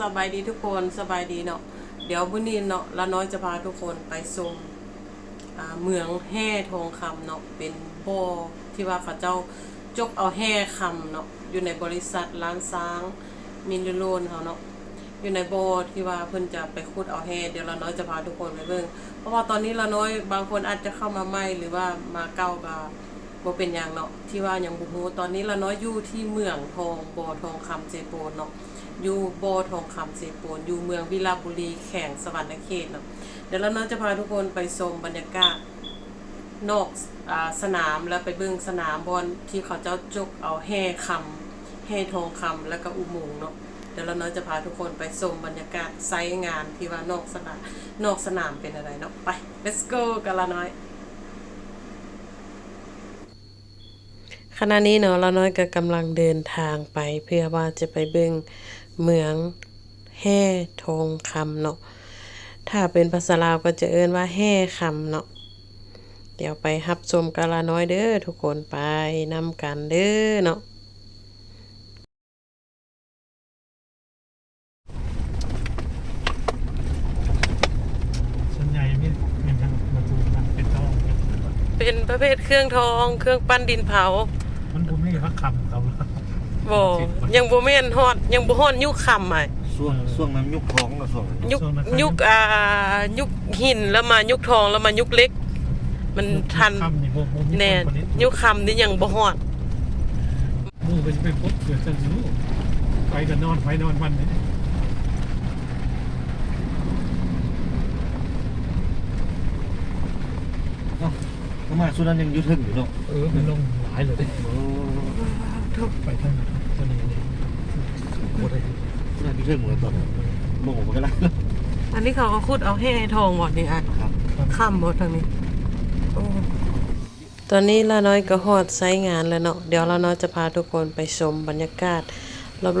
สบายดีทุกคนสบายดีเนาะเดี๋ยวมื้อนี้เนาะละน้อยจะพาทุกคนไปชมเมืองแห่ทองคำเนาะเป็นบ่อที่ว่าเขาเจ้าจกเอาแห่คำเนาะอยู่ในบริษัทร้านซ้างมินโลนเขาเนาะอยู่ในบ่อที่ว่าเพิ่นจะไปขุดเอาแห่เดี๋ยวละน้อยจะพาทุกคนไปเบิ่งเพราะว่าตอนนี้ละน้อยบางคนอาจจะเข้ามาใหม่หรือว่ามาเก่าก็บ่เป็นหยังเนาะที่ว่าหยังบ่ฮู้ตอนนี้ละน้อยอยู่ที่เมืองทองบ่อทองคำเจโปนเนาะ อยู่โบทองคำสโปนอยู่เมืองวิลาบุรีแข่งสวรรณเขตเนาะเดี๋ยวเราเนาะจะพาทุกคนไปชมบรรยากาศนอกอสนามแล้วไปเบิ่งสนามบอลที่เขาเจ้าจุกเอาแห่คำแห่ทองคำแล้วก็อุโมงค์เนาะเดี๋ยวเราเนาะจะพาทุกคนไปชมบรรยากาศไซต์งานที่ว่านอกสนามนอกสนามเป็นอะไรเนาะไป let's go กันละน้อยขณะนี้เนาะเราน้อยก็กำลังเดินทางไปเพื่อว่าจะไปเบิ่ง เมืองแห่ทองคำเนาะ ถ้าเป็นภาษาลาวก็จะเอิ้นว่าแห่คำเนาะ เดี๋ยวไปรับชมกันละน้อยเด้อทุกคนไปนำกันเด้อเนาะส่วนใหญ่ไม่เป็นทางประตูทางเป็นทองเป็นประเภทเครื่องทอง เครื่องปั้นดินเผา มันผมนี่พักคำเขา บ่ยังบ่แม่นฮอดยังบ่ฮอดยุคคำอะช่วงช่วงนั้นยุคท้องนะช่วงนั้นยุคยุคอ่ายุคหินแล้วมายุคทองแล้วมายุคเล็ก มันทันคำนี่ผมผมแน่นยุคคำนี่ยังบ่ฮอดมูไปจะไปพบเกิดจะรู้ไปกันนอนไปนอนวันนี้ก็มาช่วงนั้นยังอยุทึงอยู่เนาะเออมันลงหลายเลยดิโอ้ไปทางตัวนี้นี่ โคตรช่วงนั้นอยุทึงหมดเลยตอนนั้นโมโหมันก็ได้อันนี้เขาก็ขุดเอาให้ทองหมดนี่อะครับข้ามหมดทางนี้ตอนนี้ละน้อยก็ฮอดไซงานแล้วเนาะเดี๋ยวละน้อยจะพาทุกคนไปชมบรรยากาศ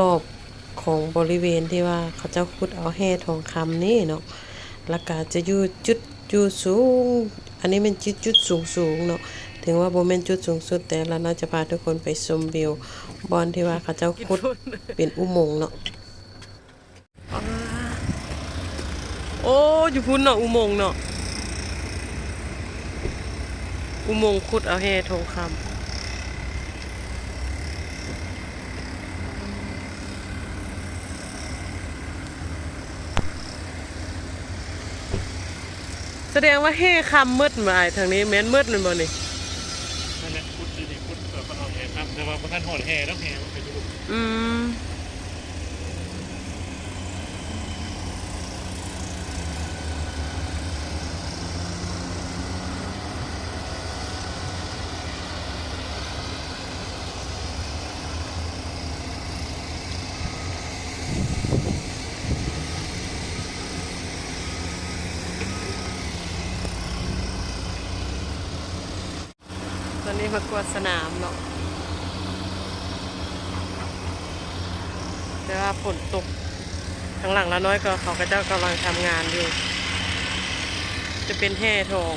รอบๆของบริเวณที่ว่าเขาเจ้าขุดเอาแห่ทองคำนี่เนาะแล้วก็จะอยู่จุดอยู่สูง อันนี้เป็นจุดจุดสูงสูงๆเนาะถึงว่าโบ่แม่นจุดสูงสุดแต่ละน้อยจะพาทุกคนไปชมวิว บอนที่ว่าเขาเจ้าขุดเป็นอุโมงค์เนาะโอ้อยู่พุ่นเนาะอุโมงค์เนาะอุโมงค์ขุดเอาแห่ทองคำแสดงว่าแห่คำมืดมาทางนี้แม่นมืดเลยบ่นี่นั่นแหละพุทธนี่พุทธเปิดเอาแห่ ครับแต่ว่าพระท่านหอดแห่ต้องแห่ไปดูอืมตอนนี้มากวดสนามเนาะ แต่ว่าฝนตกข้างหลังละน้อยก็เขาก็เจ้ากำลังทำงานอยู่ จะเป็นแห่ทอง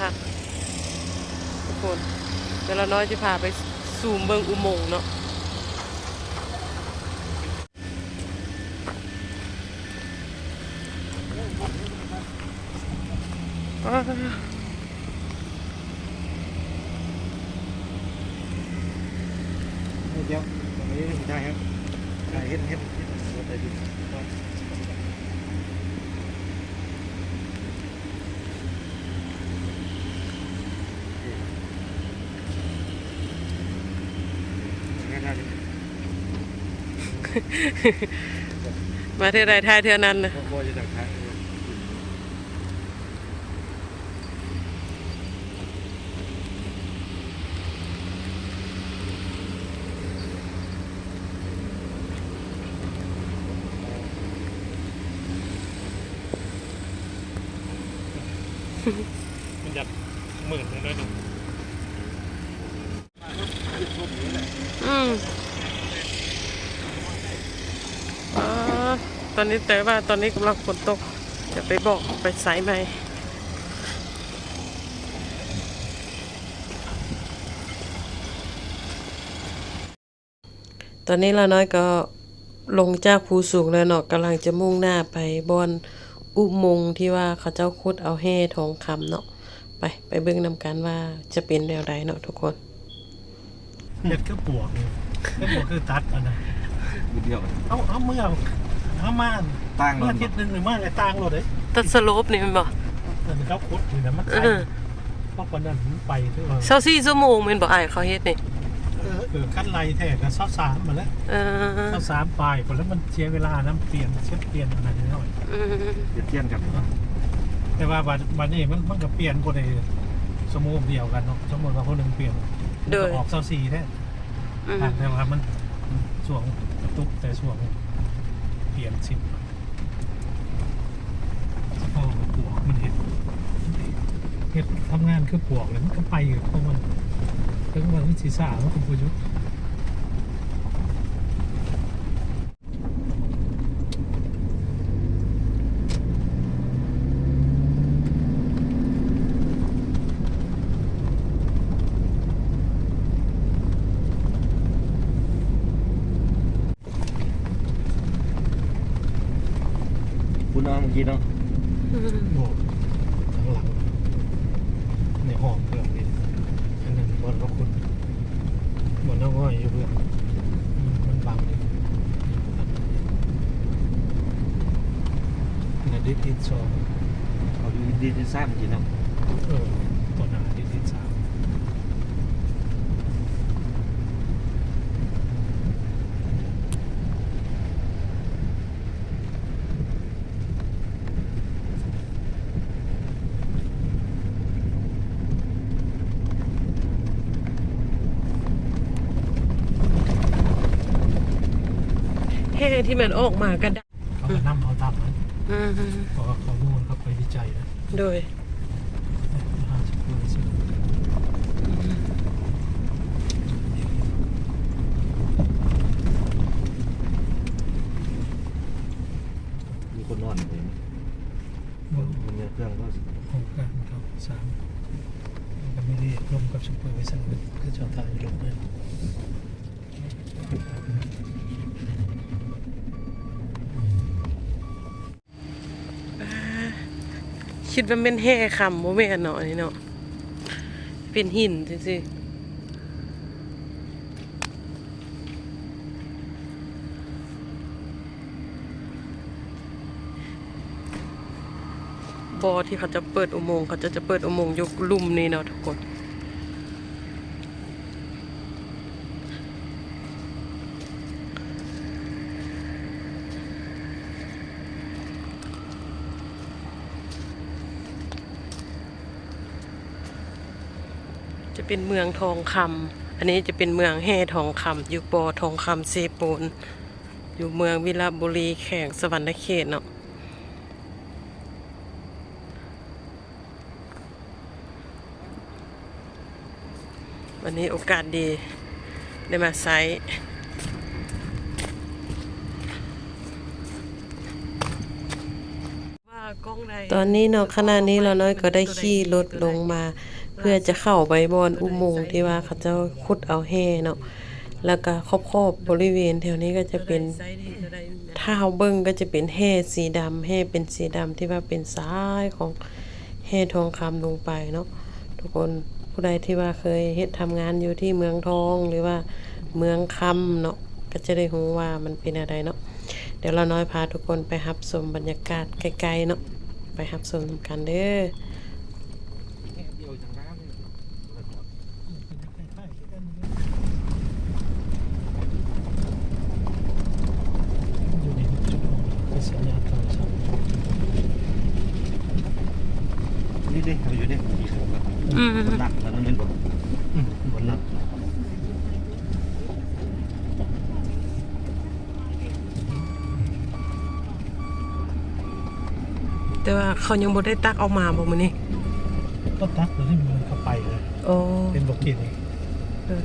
ค่ะทุกคนเดี๋ยวละน้อยจะพาไปซูมเบิงอุโมงค์เนาะอ้าว เดี๋ยวตรงนี้ได้ครับได้เฮ็ดเฮ็ดเฮ็ดหัวใจดีง่ายๆเลย มาเท่าไรท่ายเท่านั้นนะ พอจะดักทาง มันอยากหมื่นเลยนะหนุ่ม อืมอ๋อตอ นนี้แต่ว่าตอนนี้กำลังฝนตกจะไปบอกไปสายไหมตอนนี้เราน้อยก็ลงจากภูสูงแล้วเนาะกำลังจะมุ่งหน้าไปบอนอุโมงค์ที่ว่าเขาเจ้าขุดเอาแห่ทองคำเนาะไปไปเบิ่งนำกันว่าจะเป็นแนวใดเนาะทุกคนเฮ็ดคือปวกนี่เฮ็ดปวกคือตัดอันนั้นวิดีโอเอาเอาเมื่อ เอามาตั้งเมื่ออาทิตย์หนึงหรือมาอะไรต่างโลดเด้ตัดสโลปนี่แม่นบ่เออเขาขุดอยู่นะมันเอไปอเพราะคนนั้นมันไปที่ว่า24ชั่วโมงแม่นบ่อ้ายเขาเฮ็ดนี่เออเออขั้นไรแท้ก็ซอสามมาแล้วเออซอสามปลายคนแล้วมันเสียเวลาน้ำเปลี่ยนเช็ดเปลี่ยนอะไรนิดหน่อยอืมเดี๋ยวเทียนกันแต่ว่าบัดบัดนี้มันมันก็เปลี่ยนคนในสมมุติเดียวกันเนาะสมมติว่าคนหนึ่งเปลี่ยนมันก็ออกเซาซีแท้อืมอะแต่ว่ามันช่วงกระตุกแต่ช่วง เปลี่ยนสิบพอปวกมันเห็นเห็ดทำงานคือปวกเลยมันก็ไปอยู่เพราะมันถึงวันวิจิสามันก็ประยุทธ์ มื่อกี้เนาะโอ้ข้างหลัง ในห้องเพื่อนนี่อันนั้นบนก็คุณบนน้องอ้อยอยู่เพื่อนอืมมันบังอยู่นาดิทิศสองเขาดูดีที่ทราบเมื่อกี้เนาะ เออตัวหนาดิทิศสาม แห่ ที่มันออกมากระดาษเขาก็นำเอาตามนั้นอืมเพราะว่าเขานู่นเขาไปวิจัยนะ โดย มหาสกุลซึ่ง มีคนนอนอยู่เลยมันเนี่ยเครื่องก็ โครงการเขาสามมันก็ไม่ได้ร่วมกับซุปเปอร์วิสันคือเจ้าทายลงเลย คิดว่าเป็นแห่คำว่าแม่นเนาะนี่เนาะเป็นหินจริงๆบอที่เขาจะเปิดอุโมงค์เขาจะจะเปิดอุโมงค์ยกลุ่มนี่เนาะทุกคน เป็นเมืองทองคำอันนี้จะเป็นเมืองแห่ทองคำอยู่ปอทองคำเซโปนอยู่เมืองวิลาบุรีแข่งสวรรณเขตเนาะวันนี้โอกาสดีได้มาไซต์ตอนนี้เนาะขณะนี้เราน้อยก็ได้ขี่รถลงมาเพื่อจะเข้าไปบอนอุโมงค์ที่ว่าเขาจ้าขุดเอาแห่เนาะแล้วก็ครอบๆบบริเวณแถวนี้ก็จะเป็นถ้าเฮาเบิ่งก็จะเป็นแห่สีดำแห่เป็นสีดำที่ว่าเป็นสายของแห่ทองคำลงไปเนาะทุกคนผู้ใดที่ว่าเคยเฮ็ดทำงานอยู่ที่เมืองทองหรือว่าเมืองคำเนาะก็จะได้รู้ว่ามันเป็นอะไรเนาะเดี๋ยวเราน้อยพาทุกคนไปรับชมบรรยากาศไกลๆเนาะไปรับชมกันเด้อ เดียวจังน้ำเนี่ย อยู่ในจุดของเป็นสัญญาณโทรศัพท์ นี่อยู่ดิมีเครื่องแบบอืมมันนักนั่นเองบอกอืม บนหลังแต่ว่าเขายังบ่ได้ตักออกมาบ่มื้อนี้ก็ตักแล้วที่มันเข้าไปเลยโอ้เป็นบอกกินอีกเออ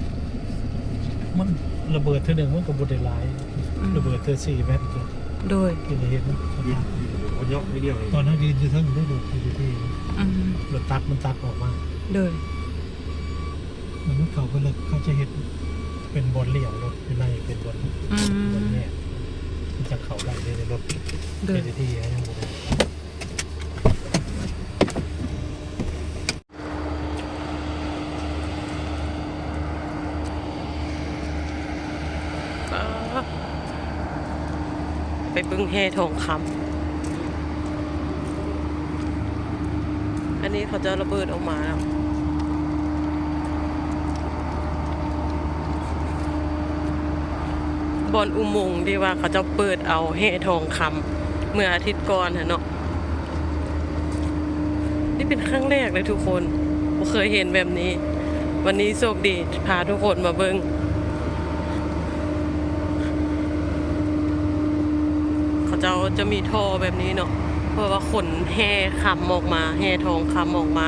มันระเบิดเท่าหนึ่งมันก็บไดหลายระเบิดเธอสี่เมตรตัวโดยที่เราเห็นนะยินคนยกไม่เดียวเลยตอนนั้นยืนอยู่ทั้งได้ดูอยู่ที่อืม รถตักมันตักออกมาโดยมันก็เขาก็เลยเขาจะเห็นเป็นบอลเหลี่ยมรถอยู่ในเป็นบอลอืบอลมแง่รถเดินเอทียังบ่ได้ไปเบิ้งแห่ทองคำ นนี้เขาจะระเบิดออกมาแล้วบอนอุโมงค์ที่ว่าเขาจะเปิดเอาแห่ทองคำเมื่ออาทิตย์ก่อนนะเนาะนี่เป็นครั้งแรกเลยทุกคนบ่เคยเห็นแบบนี้ วันนี้โชคดีพาทุกคนมาเบิ้งเขาจะจะมีท่อแบบนี้เนาะ เพื่อว่าขนแห่คำออกมาแห่ทองคำออกมา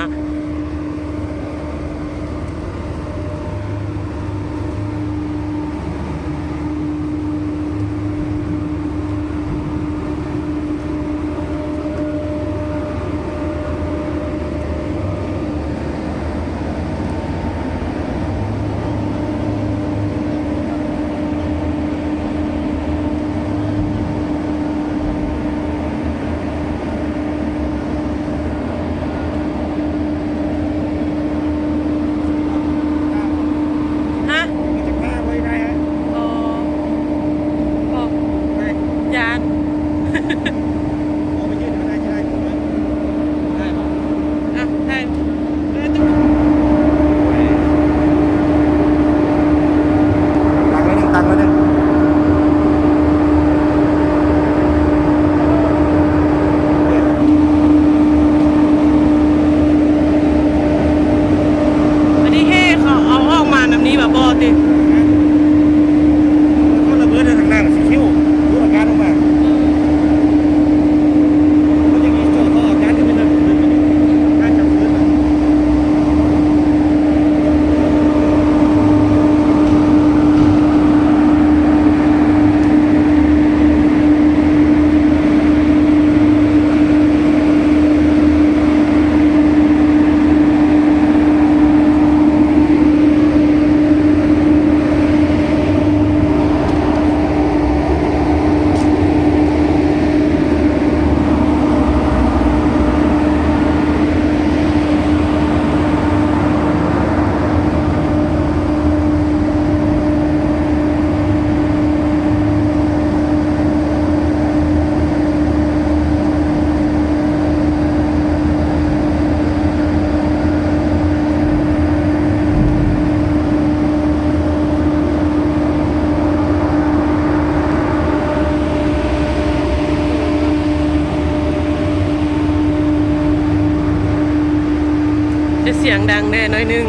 งดังแน่น้อยนึง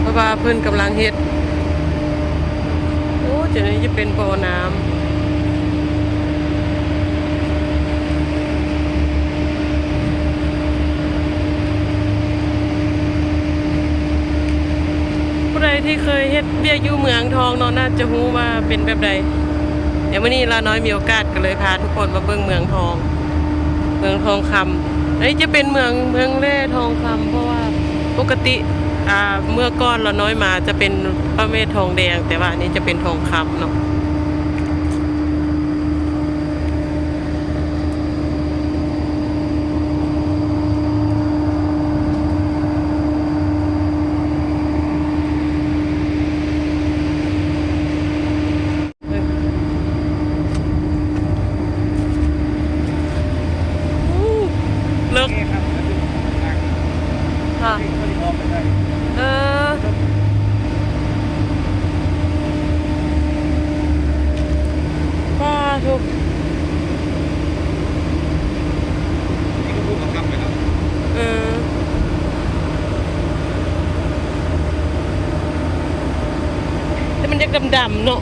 เพราะว่าเพิ่นกำลังเฮ็ด โอ้เดี๋ยวนี้จะเป็นบ่อน้ำผู้ใดที่เคยเฮ็ดเบี้ยยู่เมืองทองเนาะน่าจะรู้ว่าเป็นแบบใดเดี๋ยววันนี้เราน้อยมีโอกาสก็เลยพาทุกคนมาเบิ่งเมืองทอง เมืองทองคำอันนี้จะเป็นเมืองเมืองแร่ทองคำเพราะว่า ปกติเมื่อก้อนเราน้อยมาจะเป็นพระเมธทองแดง แต่ว่าอันนี้จะเป็นทองคำเนาะอู้เลิก นี่ครับก็คือทาง ค่ะ ที่เขาจะออกไปได้ เออ ป้าทุก นี่ก็พูดกับคำไปแล้ว เออ แต่มันจะดำๆเนาะ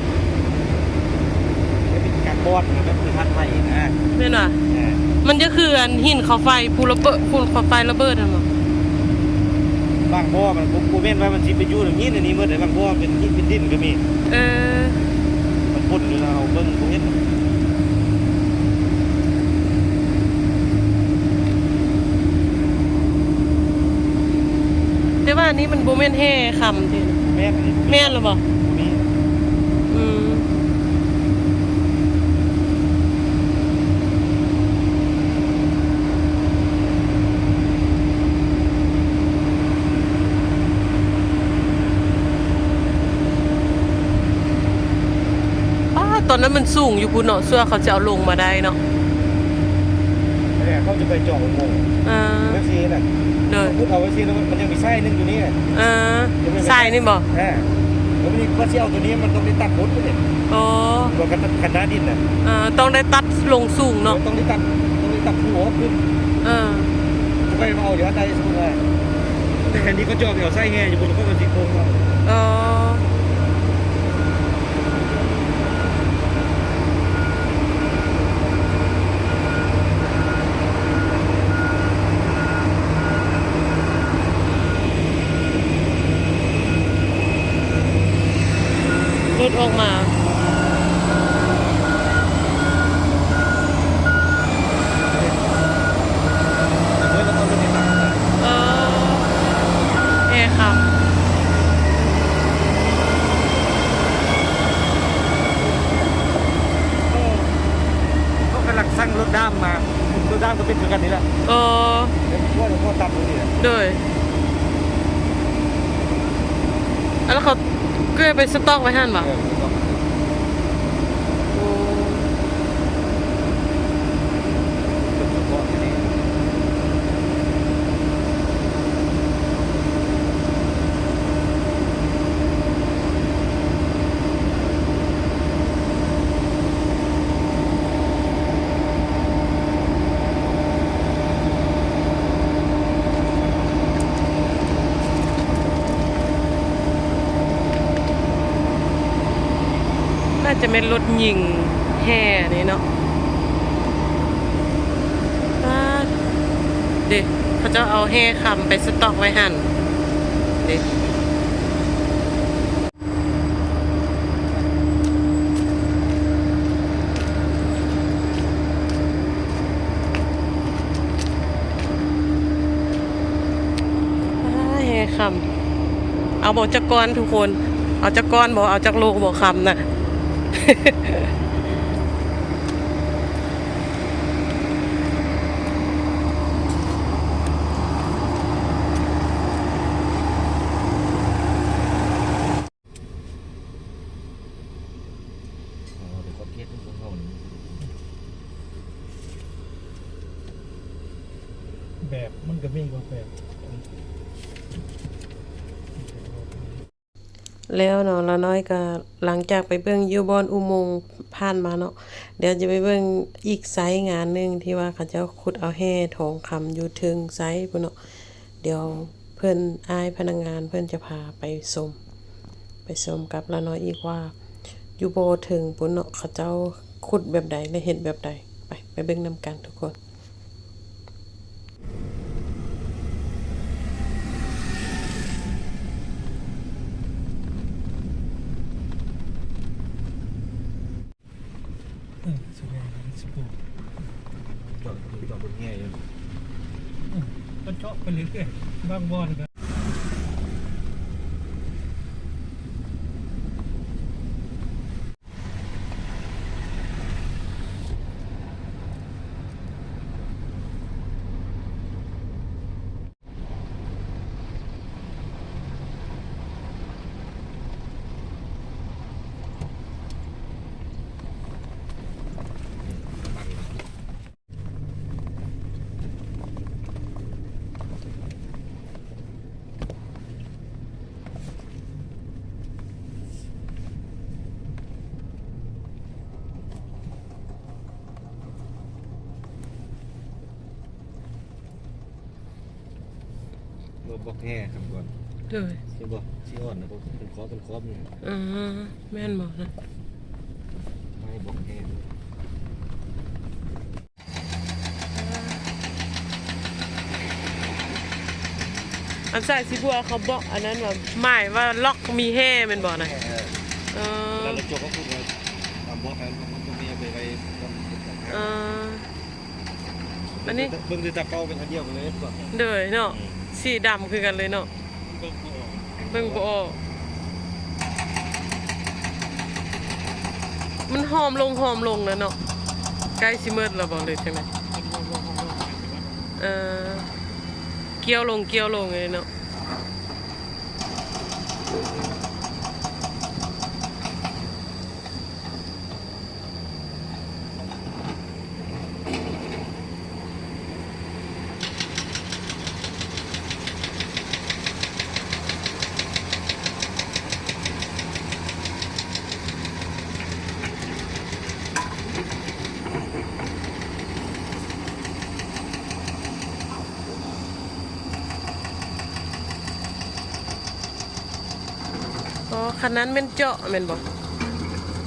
จะเป็นการบอดนะแบบคือทัดไทยนะ แม่นว่ะ เออ มันจะคืออัน หินเขาไฟภูระเบิดภูเขาไฟระเบิดอะมั้งบางบ่อมันผมกูเม่นว่ามันสิไปอยู่อย่างนี้อันนี้เมื่อไหร่บางบ่อเป็นหินเป็นดินก็มี เออ มันพ่นอยู่แล้วเอาเบิ่งผมเห็นแต่ว่าอันนี้มันโบแม่นแห่คำทีแม่นอันนี้ แม่นหรือเปล่า มี อืม ต อนนั้นมันสูงอยู่พุ่นเนาะเสื้อเขาจะเอาลงมาได้เนาะเนี่ยเขาจะไปเจาะอุโมงค์อ่าเวทีน่ะเด้อพูดเอาเวทีแล้วมันยังมีไส้นึงอยู่นี่อ่าใส่นี่บ่อ่าแล้วมันก็ที่เอาตัวนี้มันต้องได้ตัดรถไปเลยอ๋อตัวกันคันหน้าดินน่ะอ่าต้องได้ตัดลงสูงเนาะต้องได้ตัดต้องได้ตัดหัวขึ้นอ่าไปเอาอยู่อันใดสมมติว่าแต่อันนี้ก็จอดเอาไส้แง่อยู่บนเขาก็สิโค้งเอาอ๋อรถออกมา แต่เมื่อเราต้องรถในทางน่ะ เออเอครับ เขากำลังสร้างรถด้ามมารถด้ามก็เป็นเหมือนกันนี่แหละเออเดี๋ยวพ่อหลวงพ่อตัดตรงนี้แหละด้วยแล้วเขา เกลือไปสต๊อกไว้หั่นปะ เออต้อง โอ้ เฉพาะที่นี่ น่า จะเป็นรถยิงแห่นี่เนาะเด็กเขาจะเอาแห่คำไปสต็อกไว้หันเด็กอ่าแห่คำเอาบอกจักรกรทุกคน เอาจักรกรบอกเอาจักรโลบอกคำน่ะ แบบมันก็มีกว่าแบบ แล้วเนาะละน้อยก็หลังจากไปเบิ่งยูบอนอุโมงค์ผ่านมาเนาะเดี๋ยวจะไปเบิ่งอีกไซต์งานหนึ่งที่ว่าเขาเจ้าขุดเอาแห่ทองคำอยู่ถึงไซต์พุ่นเนาะเดี๋ยวเพิ่อนอายพนักงานเพิ่อนจะพาไปชมไปชมกับละน้อยอีกว่ายู่บ่ถึงพุ่นเนาะเขาเจ้าขุดแบบใดและเฮ็ดแบบใดไปไปเบิ่งนํกันทุกคน เออแสดงสปู จอดจอด บนแง่ยังก็เจาะไปเรื่อยๆบางบอนก็ร บอกแง่ครับก่อนเด้อใช่บ่ชี้อ่อนนะผมเป็นคอเป็นคอบนี่อ่าแม่นบ่นะไม่บอกแง่อันใส่สิบัวเขาบอกอันนั้นว่าหมายว่าล็อกมีแห่แม่นบ่นะแง่เอเวอลาเราจบก็พูดว่าตามบอกกันมันก็มีเอาไปไว้ต้น เออ อันนี้เบิ่งดูตาเป้าเป็นอันเดียวกันเลยก่อนเด้อเนาะสีดำคือกันเลยเนาะเบิ่งบ่ออกเบิ่งบ่ออกมันหอมลงหอมลงแล้วเนาะใกล้สิเมิดแล้วบ่เลยใช่ไหมเออเกี่ยวลงเกี่ยวลงเลยเนาะ คันนั้นแม่นเจาะแม่นบ่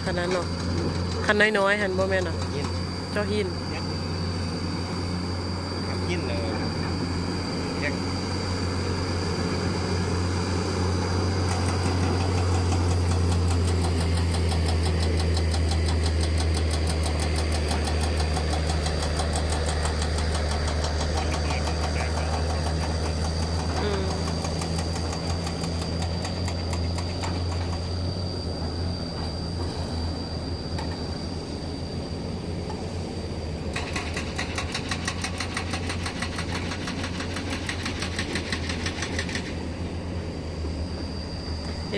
คันนั้นเนาะคันน้อยๆหันบ่แม่นเนาะยินเจาะหิน ขับยินเลยแยก อืม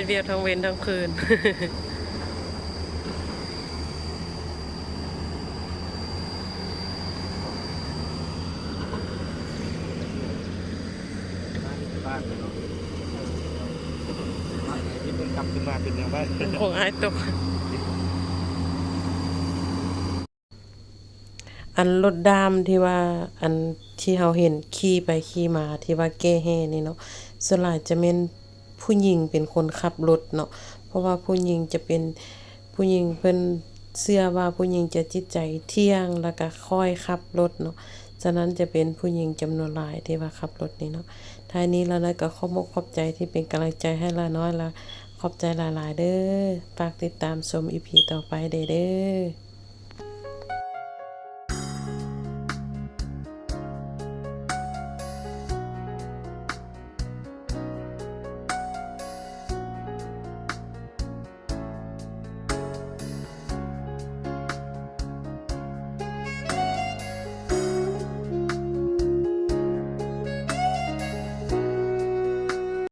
เฮ็ดเวียกทั้งเว้นทั้งคืน บ้านเนาะที่มันกลับขึ้นมาเป็นอย่างบ้านคงหายตก อันรถดามที่ว่าอันที่เราเห็นขี่ไปขี่มาที่ว่าแก้แห่นี่เนาะส่วนหลายจะเป็น ผู้หญิงเป็นคนขับรถเนาะเพราะว่าผู้หญิงจะเป็นผู้หญิงเพิ่นเชื่อว่าผู้หญิงจะจิตใจเที่ยงแล้วก็ค่อยขับรถเนาะฉะนั้นจะเป็นผู้หญิงจำนวนหลายที่ว่าขับรถนี่เนาะท้ายนี้แล้วนะก็ขอบมกขอบใจที่เป็นกำลังใจให้ละน้อยละขอบใจหลาย ๆ เด้อฝากติดตามชม EP ต่อไปเด้อเด้อ